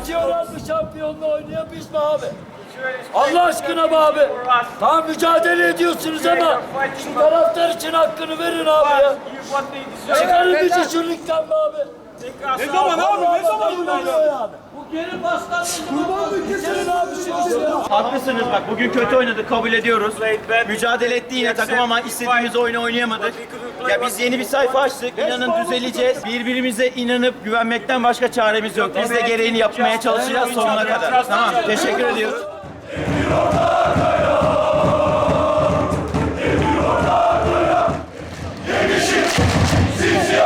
istiyorlar mı şampiyonluğu oynayan biz mi abi? Allah aşkına be abi. Tamam mücadele ediyorsunuz ama şu taraftar için hakkını verin abi ya. Çıkarın bizi şu ligden be abi. Ne zaman abi? Ne zaman bunlar? yani? Bu geri paslandı. Kurban bitirin abi. Haklısınız bak bugün kötü oynadık kabul ediyoruz. Mücadele etti yine takım ama istediğimiz oyunu oynayamadık. Ya biz yeni bir sayfa açtık. İnanın düzeleceğiz. Birbirimize inanıp güvenmekten başka çaremiz yok. Biz de gereğini yapmaya çalışacağız sonuna kadar. Tamam teşekkür ediyoruz. Sizce